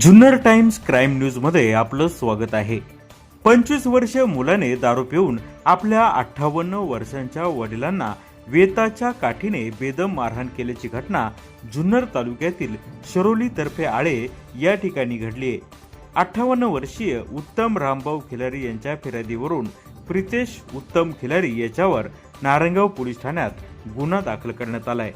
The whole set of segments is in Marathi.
जुन्नर टाइम्स क्राईम न्यूजमध्ये आपलं स्वागत आहे. पंचवीस वर्ष मुलाने दारू पिऊन आपल्या अठ्ठावन्न वर्षांच्या वडिलांना वेताच्या काठीने बेदम मारहाण केल्याची घटना जुन्नर तालुक्यातील शरोली तर्फे आळे या ठिकाणी घडली आहे. अठ्ठावन्न वर्षीय उत्तम रामभाऊ खिलारी यांच्या फिर्यादीवरून प्रितेश उत्तम खिलारी याच्यावर नारंगाव पोलीस ठाण्यात गुन्हा दाखल करण्यात आलाय.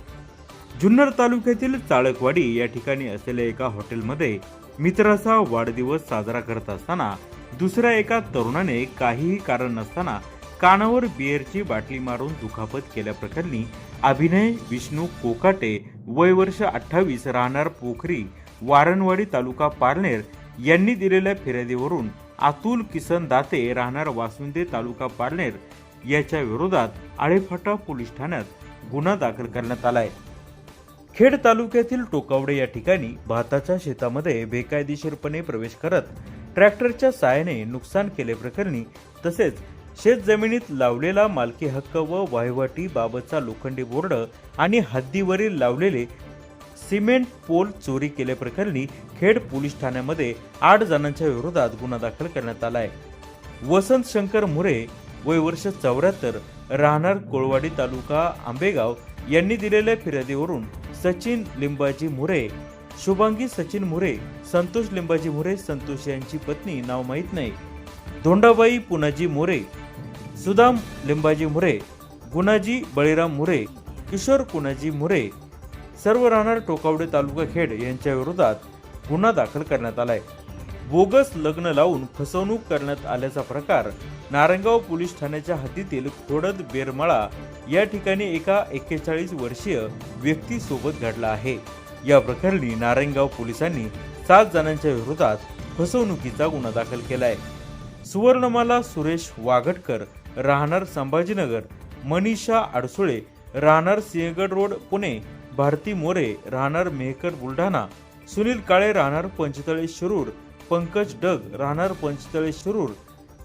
जुन्नर तालुक्यातील चाळकवाडी या ठिकाणी असलेल्या एका हॉटेलमध्ये मित्राचा वाढदिवस साजरा करत असताना दुसऱ्या एका तरुणाने काहीही कारण नसताना कानावर बिअरची बाटली मारून दुखापत केल्याप्रकरणी अभिनय विष्णू कोकाटे वय वर्ष अठ्ठावीस राहणार पोखरी वारणवाडी तालुका पारनेर यांनी दिलेल्या फिर्यादीवरून अतुल किसन दाते राहणार वासुंदे तालुका पारनेर याच्या विरोधात आळेफाटा पोलीस ठाण्यात गुन्हा दाखल करण्यात आला आहे खेड तालुक्यातील टोकावडे या ठिकाणी भाताच्या शेतामध्ये बेकायदेशीरपणे प्रवेश करत ट्रॅक्टरच्या साहाय्याने नुकसान केल्याप्रकरणी तसेच शेत जमिनीत लावलेला मालकी हक्क व वहिवाटी बाबतचा लोखंडी बोर्ड आणि हद्दीवरील लावलेले सिमेंट पोल चोरी केल्याप्रकरणी खेड पोलीस ठाण्यामध्ये आठ जणांच्या विरोधात गुन्हा दाखल करण्यात आला आहे. वसंत शंकर मुरे वय वर्ष चौऱ्याहत्तर राहणार कोळवाडी तालुका आंबेगाव यांनी दिलेल्या फिर्यादीवरून सचिन लिंबाजी मुरे शुभांगी सचिन मुरे संतोष लिंबाजी मुरे संतोष यांची पत्नी नाव माहीत नाही. धोंडाबाई पुनाजी मोरे सुदाम लिंबाजी मुरे गुणाजी बळीराम मुरे किशोर कुणाजी मुरे सर्व राहणार टोकावडे तालुका खेड यांच्या विरोधात गुन्हा दाखल करण्यात आलाय. बोगस लग्न लावून फसवणूक करण्यात आल्याचा प्रकार नारंगाव पोलीस ठाण्याच्या हद्दीतील खोडद बेरमळा या ठिकाणी एका एक्केचाळीस वर्षीय व्यक्तीसोबत घडला आहे. या प्रकरणी नारायणगाव पोलिसांनी सात जणांच्या विरोधात फसवणुकीचा गुन्हा दाखल केलाय. सुवर्णमाला सुरेश वाघटकर राहणार संभाजीनगर मनीषा आडसुळे राहणार सिंहगड रोड पुणे भारती मोरे राहणार मेहकर बुलढाणा सुनील काळे राहणार पंचतळे शिरूर पंकज डग राहणार पंचतळे शिरूर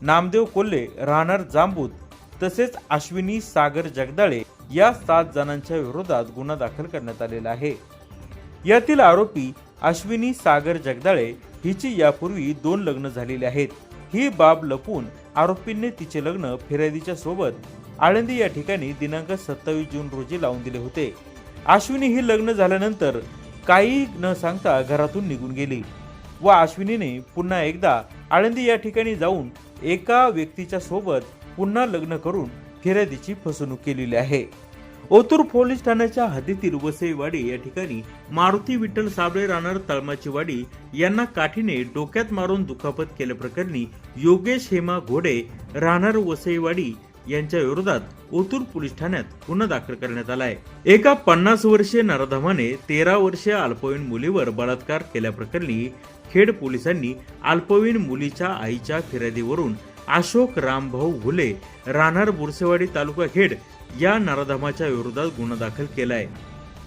नामदेव कोल्हे राहणार जांबूत तसेच अश्विनी सागर जगदाळे या सात जणांच्या विरोधात गुन्हा दाखल करण्यात आलेला आहे. यातील आरोपी अश्विनी सागर जगदाळे हिची यापूर्वी दोन लग्न झालेली आहेत. ही बाब लपून आरोपींनी तिचे लग्न फिर्यादीच्या सोबत आळंदी या ठिकाणी दिनांक सत्तावीस जून रोजी लावून दिले होते. अश्विनी ही लग्न झाल्यानंतर काही न सांगता घरातून निघून गेली व अश्विनीने पुन्हा एकदा आळंदी या ठिकाणी जाऊन एका व्यक्तीच्या सोबत पुन्हा लग्न करून फिर्यादीची फसवणूक केलेली आहे. ओतूर पोलीस ठाण्याच्या हद्दीतील वसईवाडी या ठिकाणी मारुती विठ्ठल साबळे राहणार तळमाची वाडी यांना काठीने डोक्यात मारून दुखापत केल्याप्रकरणी योगेश हेमा घोडे राहणार वसईवाडी यांच्या विरोधात ओतूर पोलीस ठाण्यात गुन्हा दाखल करण्यात आलाय. एका पन्नास वर्षीय नराधमाने तेरा वर्षीय अल्पवयीन मुलीवर बलात्कार केल्याप्रकरणी खेड पोलिसांनी अल्पवयीन मुलीच्या आईच्या फिर्यादीवरून अशोक रामभाऊ घुले राहणार बुरसेवाडी तालुका खेड या नराधमाच्या विरोधात गुन्हा दाखल केलाय.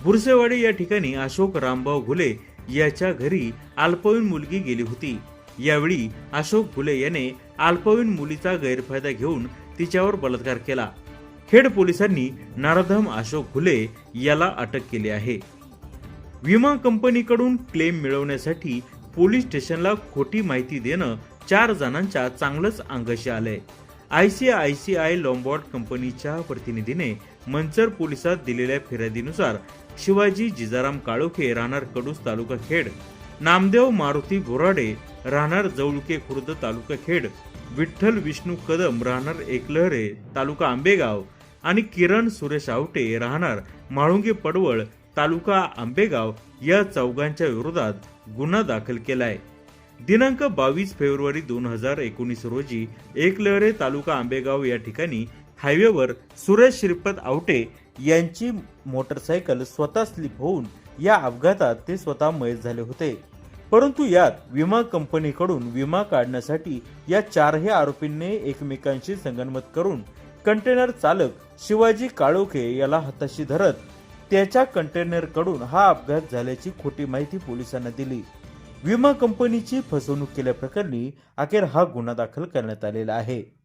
बुरसेवाडी या ठिकाणी अशोक रामभाऊ घुले याच्या घरी अल्पवयीन मुलगी गेली होती. यावेळी अशोक घुले याने अल्पवयीन मुलीचा गैरफायदा घेऊन तिच्यावर बलात्कार केला. खेड पोलिसांनी नारधम अशोक घुले याला अटक केली आहे. विमा कंपनीकडून क्लेम मिळवण्यासाठी पोलीस स्टेशनला खोटी माहिती देणं चार जणांच्या चांगलंच अंगाशी आलंय. आयसीआयसीआय लॉम्बॉर्ड कंपनीच्या प्रतिनिधीने मंचर पोलिसात दिलेल्या फिर्यादीनुसार शिवाजी जिजाराम काळोखे राहणार कडूस तालुका खेड नामदेव मारुती घोराडे राहणार जवळके खुर्द तालुका खेड विठ्ठल विष्णू कदम राहणार एकलहरे तालुका आंबेगाव. आणि किरण सुरेश आवटे राहणार म्हाळुंगे पडवळ तालुका आंबेगाव या चौघांच्या विरोधात गुन्हा दाखल केलाय. दिनांक बावीस फेब्रुवारी दोन हजार एकोणीस रोजी एकलहरे तालुका आंबेगाव या ठिकाणी हायवेवर सुरेश श्रीपद आवटे यांची मोटरसायकल स्वतः स्लिप होऊन या अपघातात ते स्वतः मयत झाले होते. परंतु यात विमा कंपनीकडून विमा काढण्यासाठी या चारही आरोपींनी एकमेकांशी संगनमत करून कंटेनर चालक शिवाजी काळोखे याला हाताशी धरत त्याच्या कंटेनरकडून हा अपघात झाल्याची खोटी माहिती पोलिसांना दिली. विमा कंपनीची फसवणूक केल्याप्रकरणी अखेर हा गुन्हा दाखल करण्यात आलेला आहे.